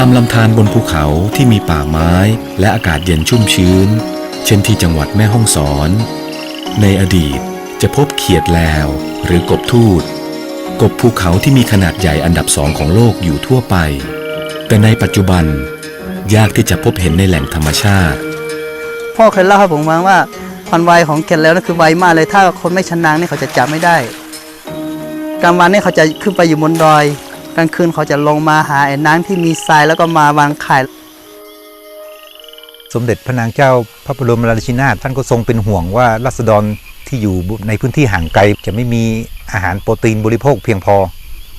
ามลำธารบนภูเขาที่มีป่าไม้และอากาศเย็นชุ่มชื้น เช่นที่จังหวัดแม่ฮ่องสอน ในอดีตจะพบเขียดแลวหรือกบทูตกบภูเขาที่มีขนาดใหญ่อันดับสองของโลกอยู่ทั่วไป แต่ในปัจจุบันยากที่จะพบเห็นในแหล่งธรรมชาติ พ่อเคยเล่าให้ผมฟังว่าความไวของเกล็ดแล้วนั่นคือไวมากเลยถ้าคนไม่ชำนนาญนี่เขาจะจับไม่ได้กลางวันนี่เขาจะขึ้นไปอยู่บนดอย กลางคืนเขาจะลงมาหาไอ้น้ำที่มีทรายแล้วก็มาวางไข่สมเด็จพระนางเจ้าพระบรมราชินาถท่านก็ทรงเป็นห่วงว่ารัษฎรที่อยู่ในพื้นที่ห่างไกล จะไม่มีอาหารโปรตีนบริโภคเพียงพอ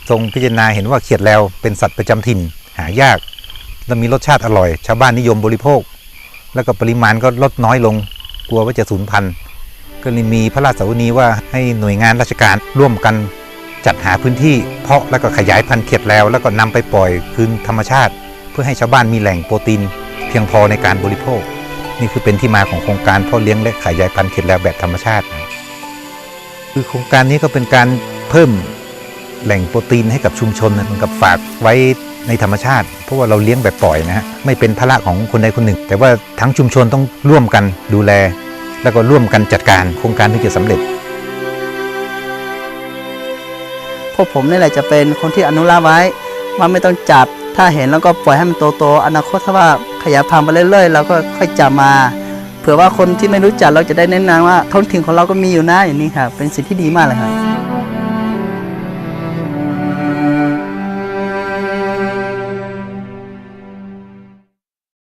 ทรงพิจารณาเห็นว่าเขียดแล้วเป็นสัตว์ประจำถิ่นหายาก และมีรสชาติอร่อย ชาวบ้านนิยมบริโภค แล้วก็ปริมาณก็ลดน้อยลง กลัวว่าจะสูญพันธุ์ก็เลยมีพระราชสวนีว่าให้หน่วยงานราชการร่วมกัน จัดหาพื้นที่เพาะแล้วก็ขยายพันธุ์เขียดแล้ว แล้วก็นำไปปล่อยคืนธรรมชาติ เพื่อให้ชาวบ้านมีแหล่งโปรตีน เพียงพอในการบริโภค นี่คือเป็นที่มาของโครงการเพ่อเลี้ยงและขยายพันธุ์เขียดแล้วแบบธรรมชาติ คือโครงการนี้ก็เป็นการเพิ่มแหล่งโปรตีนให้กับชุมชนนะเหมันกับฝากไว้ในธรรมชาติ เพราะว่าเราเลี้ยงแบบปล่อยนะฮะไม่เป็นภาระของคนใดคนหนึ่ง แต่ว่าทั้งชุมชนต้องร่วมกันดูแล แล้วก็ร่วมกันจัดการโครงการที่จะสำเร็จ พวกผมนี่แหละจะเป็นคนที่อนุรักษ์ไว้ว่าไม่ต้องจับ ถ้าเห็นแล้วก็ปล่อยให้มันโตๆอนาคตถ้าว่าขยายพันธุ์ไปเรื่อยๆเราก็ค่อยจับมาเผื่อว่าคนที่ไม่รู้จักเราจะได้แนะนำว่าท้องถิ่นของเราก็มีอยู่นะอย่างนี้ครับเป็นสิ่งที่ดีมากเลยครับ